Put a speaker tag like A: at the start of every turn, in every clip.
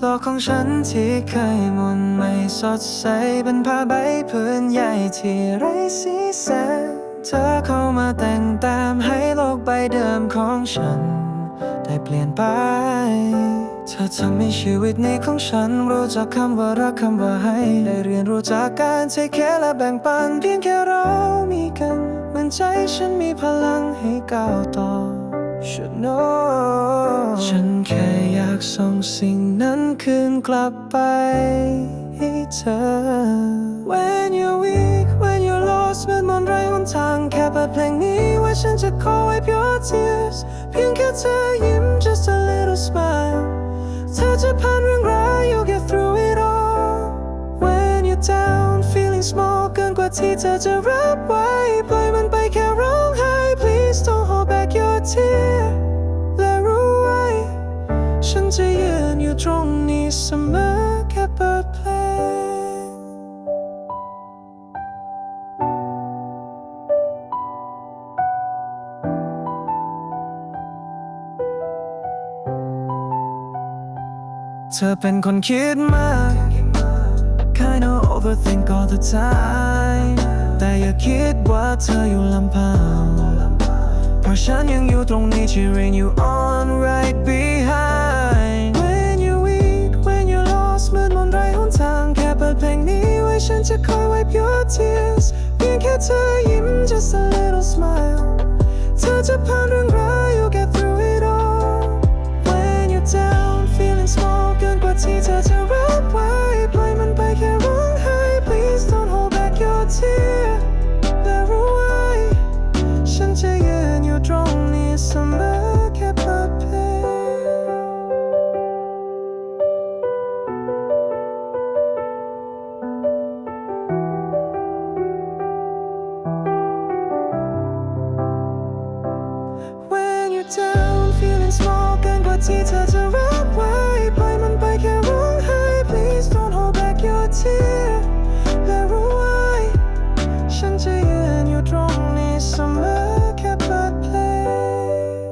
A: โลกของฉันที่เคยมุนไม่สดใสเป็นผ้าใบพื้นใหญ่ที่ไร้สีแสงเธอเข้ามาแต่งแต้มให้โลกใบเดิมของฉัน ได้เปลี่ยนไป เธอทำให้ชีวิตนี้ของฉัน รู้จักคำว่ารักคำว่าให้ได้เรียนรู้จากการใช้แค่และแบ่งปันเพียงแค่เรามีกันมือนใจฉันมีพลังให้ก้าวต่อ Should know ฉันแค่ากส่งสิ่งนั้นคืนกลับไปให้เธอ When you're weak when you're lost เหมือนมนต์ไร้หนทางแค่เปิดเพลงนี้ไว้ฉันจะขอ wipe your tears เพียงแค่เธอยิ้ม just a little smile เธอจะผ่านเรื่องร้าย you get through it all When you're down feeling small เกินกว่าที่เธอจะรับไว้ ปล่อยมันไปแค่ร้องไห้ please don't hold back your tear นอยู่ตรงนี้เสมอแค่เปิดเพลง เธอเป็นคนคิดมาก Kinda overthink all the time แต่อย่าคิดว่าเธออยู่ลำพัง เพราะฉันยังอยู่ตรงนี้ cheering you on right ไว้ฉันจะคอย wipe your tears เพียงแค่เธอยิ้ม just a little smile เธอจะผ่านเรื่องร้าย you get through it all When you're down feeling small เกินกว่าที่เธอจะรับไว้ปล่อยมันไปแค่ร้องไห้ please don't hold back your tear และรู้ไว้ฉัน back your tear และรู้ไว้ฉันจะยืนอยู่ตรงนี้เสมอแค่เปิดเพลง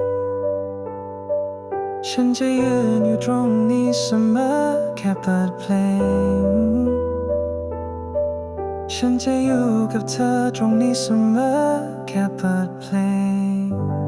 A: ฉันจะยืนอยู่ตรงนี้เสมอแค่เปิดเพลง ฉันจะอยู่กับเธอตรงนี้เสมอแค่เปิดเพลง